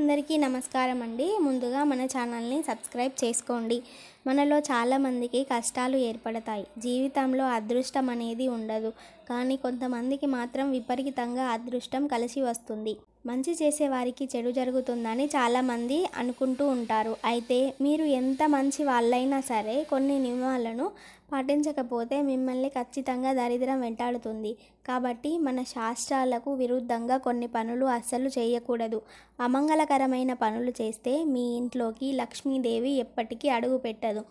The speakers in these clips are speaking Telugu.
అందరికీ నమస్కారం అండి. ముందుగా మన ఛానల్ని సబ్స్క్రైబ్ చేసుకోండి. మనలో చాలామందికి కష్టాలు ఏర్పడతాయి. జీవితంలో అదృష్టం అనేది ఉండదు. కానీ కొంతమందికి మాత్రం విపరీతంగా అదృష్టం కలిసి వస్తుంది. మంచి చేసేవారికి చెడు జరుగుతుందని చాలామంది అనుకుంటూ ఉంటారు. అయితే మీరు ఎంత మంచి వాళ్ళైనా సరే కొన్ని నియమాలను పాటించకపోతే మిమ్మల్ని ఖచ్చితంగా దరిద్రం వెంటాడుతుంది. కాబట్టి మన శాస్త్రాలకు విరుద్ధంగా కొన్ని పనులు అస్సలు చేయకూడదు. అమంగళకరమైన పనులు చేస్తే మీ ఇంట్లోకి లక్ష్మీదేవి ఎప్పటికీ అడుగు పెట్టదు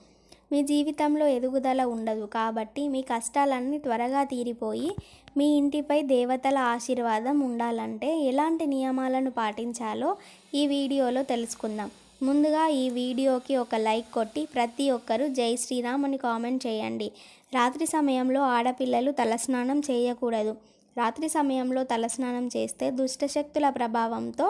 మీ జీవితంలో ఎదుగుదల ఉండదు. కాబట్టి మీ కష్టాలన్నీ త్వరగా తీరిపోయి మీ ఇంటిపై దేవతల ఆశీర్వాదం ఉండాలంటే ఎలాంటి నియమాలను పాటించాలో ఈ వీడియోలో తెలుసుకుందాం. ముందుగా ఈ వీడియోకి ఒక లైక్ కొట్టి ప్రతి ఒక్కరూ జై శ్రీరామ్ అని కామెంట్ చేయండి. రాత్రి సమయంలో ఆడపిల్లలు తలస్నానం చేయకూడదు. రాత్రి సమయంలో తలస్నానం చేస్తే దుష్టశక్తుల ప్రభావంతో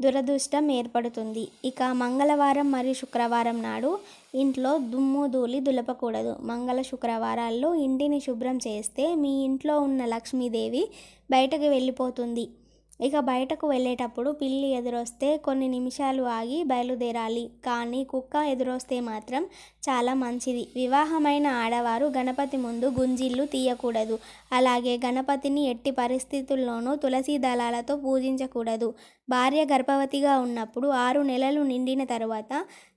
దురదృష్టం ఏర్పడుతుంది. ఇక మంగళవారం మరియు శుక్రవారం నాడు ఇంట్లో దుమ్ము ధూళి దులపకూడదు. మంగళ శుక్రవారాల్లో ఇంటిని శుభ్రం చేస్తే మీ ఇంట్లో ఉన్న లక్ష్మీదేవి బయటకు వెళ్ళిపోతుంది. ఇక బయటకు వెళ్ళేటప్పుడు పిల్లి ఎదురొస్తే కొన్ని నిమిషాలు ఆగి బయలుదేరాలి. కానీ కుక్క ఎదురొస్తే మాత్రం చాలా మంచిది. వివాహమైన ఆడవారు గణపతి ముందు గుంజిళ్ళు తీయకూడదు. అలాగే గణపతిని ఎట్టి పరిస్థితుల్లోనూ తులసి దళాలతో పూజించకూడదు. భార్య గర్భవతిగా ఉన్నప్పుడు ఆరు నెలలు నిండిన తరువాత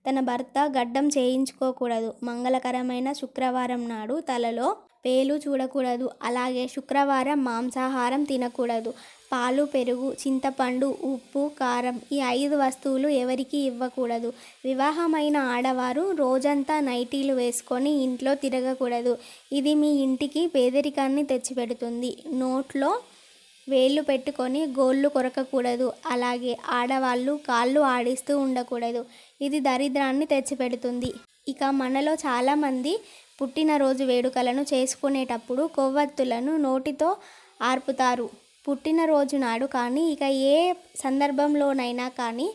తన భర్త గడ్డం చేయించుకోకూడదు. మంగళకరమైన శుక్రవారం నాడు తలలో వేలు చూడకూడదు. అలాగే శుక్రవారం మాంసాహారం తినకూడదు. పాలు పెరుగు చింతపండు ఉప్పు కారం ఈ ఐదు వస్తువులు ఎవరికి ఇవ్వకూడదు. వివాహమైన ఆడవారు రోజంతా నైటీలు వేసుకొని ఇంట్లో తిరగకూడదు. ఇది మీ ఇంటికి పేదరికాన్ని తెచ్చిపెడుతుంది. నోట్లో వేళ్ళు పెట్టుకొని గోళ్ళు కొరకకూడదు. అలాగే ఆడవాళ్ళు కాళ్ళు ఆడిస్తూ ఉండకూడదు. ఇది దరిద్రాన్ని తెచ్చిపెడుతుంది. ఇక మనలో చాలామంది పుట్టినరోజు వేడుకలను చేసుకునేటప్పుడు కొవ్వొత్తులను నోటితో ఆర్పుతారు. పుట్టినరోజు నాడు కానీ ఇక ఏ సందర్భంలోనైనా కానీ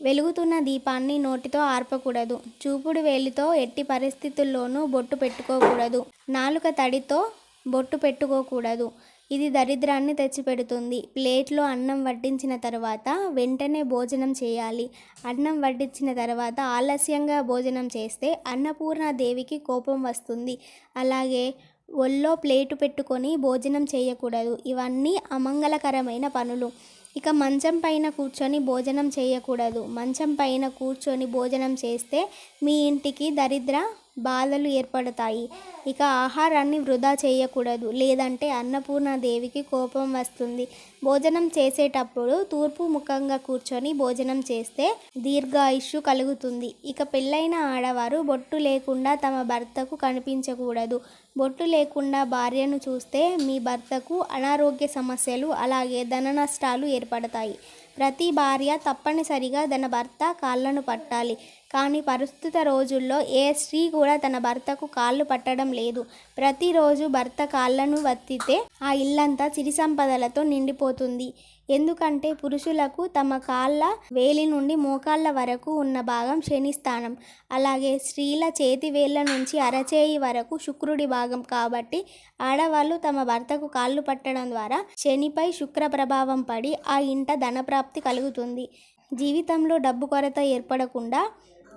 వెలుగుతున్న దీపాన్ని నోటితో ఆర్పకూడదు. చూపుడు వేలితో ఎట్టి పరిస్థితుల్లోనూ బొట్టు పెట్టుకోకూడదు. నాలుక తడితో బొట్టు పెట్టుకోకూడదు. ఇది దరిద్రాన్ని తెచ్చిపెడుతుంది. ప్లేట్లో అన్నం వడ్డించిన తర్వాత వెంటనే భోజనం చేయాలి. అన్నం వడ్డించిన తర్వాత ఆలస్యంగా భోజనం చేస్తే అన్నపూర్ణాదేవికి కోపం వస్తుంది. అలాగే ఒళ్ళో ప్లేటు పెట్టుకొని భోజనం చేయకూడదు. ఇవన్నీ అమంగళకరమైన పనులు. ఇక మంచం పైన కూర్చొని భోజనం చేయకూడదు. మంచం పైన కూర్చొని భోజనం చేస్తే మీ ఇంటికి దరిద్ర బాధలు ఏర్పడతాయి. ఇక ఆహారాన్ని వృధా చేయకూడదు. లేదంటే అన్నపూర్ణాదేవికి కోపం వస్తుంది. భోజనం చేసేటప్పుడు తూర్పు ముఖంగా కూర్చొని భోజనం చేస్తే దీర్ఘాయుష్యు కలుగుతుంది. ఇక పెళ్ళైన ఆడవారు బొట్టు లేకుండా తమ భర్తకు కనిపించకూడదు. బొట్టు లేకుండా భార్యను చూస్తే మీ భర్తకు అనారోగ్య సమస్యలు అలాగే ధన నష్టాలు ఏర్పడతాయి. ప్రతి భార్య తప్పనిసరిగా తన భర్త కాళ్ళను పట్టాలి. కానీ ప్రస్తుత రోజుల్లో ఏ స్త్రీ కూడా తన భర్తకు కాళ్ళు పట్టడం లేదు. ప్రతిరోజు భర్త కాళ్ళను వత్తితే ఆ ఇల్లంతా చిరి సంపదలతో నిండిపోతుంది. ఎందుకంటే పురుషులకు తమ కాళ్ళ వేలి నుండి మోకాళ్ళ వరకు ఉన్న భాగం శని స్థానం అలాగే స్త్రీల చేతి వేళ్ళ నుంచి అరచేయి వరకు శుక్రుడి భాగం కాబట్టి ఆడవాళ్ళు తమ భర్తకు కాళ్ళు పట్టడం ద్వారా శనిపై శుక్ర ప్రభావం పడి ఆ ఇంట ధనప్రాప్తి కలుగుతుంది. జీవితంలో డబ్బు కొరత ఏర్పడకుండా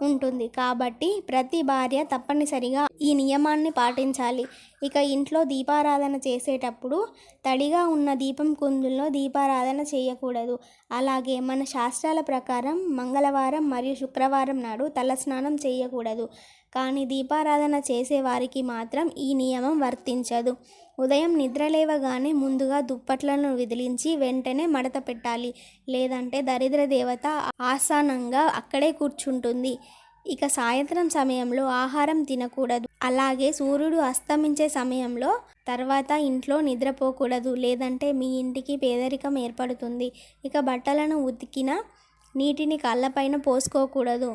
ఉంటుంది. కాబట్టి ప్రతి భార్య తప్పనిసరిగా ఈ నియమాన్ని పాటించాలి. ఇక ఇంట్లో దీపారాధన చేసేటప్పుడు తడిగా ఉన్న దీపం కుందుల్లో దీపారాధన చేయకూడదు. అలాగే మన శాస్త్రాల ప్రకారం మంగళవారం మరియు శుక్రవారం నాడు తలస్నానం చేయకూడదు. కానీ దీపారాధన చేసేవారికి మాత్రం ఈ నియమం వర్తించదు. ఉదయం నిద్రలేవగానే ముందుగా దుప్పట్లను విదిలించి వెంటనే మడత పెట్టాలి. లేదంటే దరిద్ర దేవత ఆసానంగా అక్కడే కూర్చుంటుంది. ఇక సాయంత్రం సమయంలో ఆహారం తినకూడదు. అలాగే సూర్యుడు అస్తమించే సమయంలో తర్వాత ఇంట్లో నిద్రపోకూడదు. లేదంటే మీ ఇంటికి పేదరికం ఏర్పడుతుంది. ఇక బట్టలను ఉతికిన నీటిని కళ్ళపైన పోసుకోకూడదు.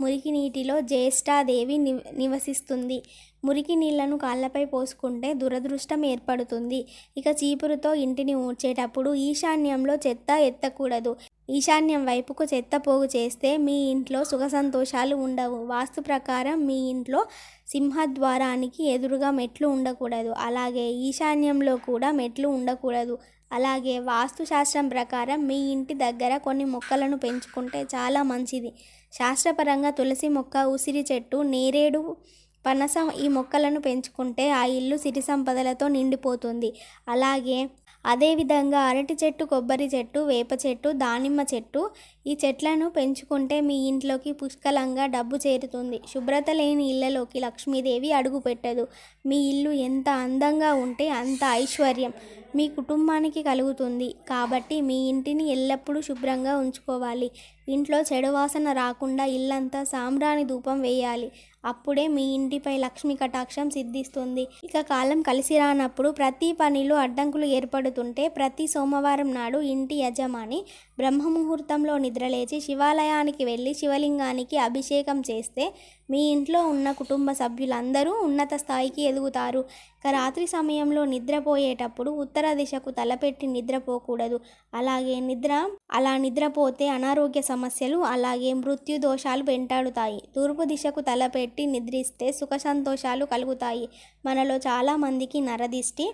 మురికి నీటిలో జ్యేష్ఠాదేవి నివ నివసిస్తుంది. మురికి నీళ్ళను కాళ్ళపై పోసుకుంటే దురదృష్టం ఏర్పడుతుంది. ఇక చీపురుతో ఇంటిని ఊడ్చేటప్పుడు ఈశాన్యంలో చెత్త ఎత్తకూడదు. ఈశాన్యం వైపుకు చెత్త పోగు చేస్తే మీ ఇంట్లో సుఖ సంతోషాలు ఉండవు. వాస్తు ప్రకారం మీ ఇంట్లో సింహద్వారానికి ఎదురుగా మెట్లు ఉండకూడదు. అలాగే ఈశాన్యంలో కూడా మెట్లు ఉండకూడదు. అలాగే వాస్తుశాస్త్రం ప్రకారం మీ ఇంటి దగ్గర కొన్ని మొక్కలను పెంచుకుంటే చాలా మంచిది. శాస్త్రపరంగా తులసి మొక్క ఉసిరి చెట్టు నేరేడు పనస ఈ మొక్కలను పెంచుకుంటే ఆ ఇల్లు సిరి సంపదలతో నిండిపోతుంది. అలాగే అదేవిధంగా అరటి చెట్టు కొబ్బరి చెట్టు వేప చెట్టు దానిమ్మ చెట్టు ఈ చెట్లను పెంచుకుంటే మీ ఇంట్లోకి పుష్కలంగా డబ్బు చేరుతుంది. శుభ్రత లేని ఇళ్ళలోకి లక్ష్మీదేవి అడుగు పెట్టదు. మీ ఇల్లు ఎంత అందంగా ఉంటే అంత ఐశ్వర్యం. మీ కుటుంబానికి కలుగుతుంది. కాబట్టి మీ ఇంటిని ఎల్లప్పుడూ శుభ్రంగా ఉంచుకోవాలి. ఇంట్లో చెడు వాసన రాకుండా ఇల్లంతా సాంబ్రాణి ధూపం వేయాలి. అప్పుడే మీ ఇంటిపై లక్ష్మి కటాక్షం సిద్ధిస్తుంది. ఇక కాలం కలిసి రానప్పుడు ప్రతి పనిలో అడ్డంకులు ఏర్పడుతుంటే ప్రతి సోమవారం నాడు ఇంటి యజమాని బ్రహ్మముహూర్తంలో నిద్రలేచి శివాలయానికి వెళ్ళి శివలింగానికి అభిషేకం చేస్తే మీ ఇంట్లో ఉన్న కుటుంబ సభ్యులందరూ ఉన్నత స్థాయికి ఎదుగుతారు. ఇక రాత్రి సమయంలో నిద్రపోయేటప్పుడు ఉత్తర దిశకు తలపెట్టి నిద్రపోకూడదు. అలాగే నిద్ర అలా నిద్రపోతే అనారోగ్య సమస్యలు అలాగే మృత్యు దోషాలు వెంటాడుతాయి. తూర్పు దిశకు తలపెట్టి నిద్రిస్తే సుఖ సంతోషాలు కలుగుతాయి. మనలో చాలామందికి నరదిష్టి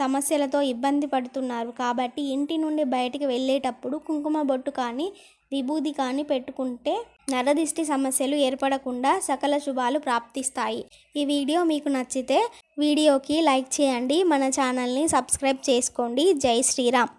సమస్యలతో ఇబ్బంది పడుతున్నారు. కాబట్టి ఇంటి నుండి బయటికి వెళ్ళేటప్పుడు కుంకుమ బొట్టు కానీ విభూది కానీ పెట్టుకుంటే నరదిష్టి సమస్యలు ఏర్పడకుండా సకల శుభాలు ప్రాప్తిస్తాయి. ఈ వీడియో మీకు నచ్చితే వీడియోకి లైక్ చేయండి. మన ఛానల్ని సబ్స్క్రైబ్ చేసుకోండి. జై శ్రీరామ్.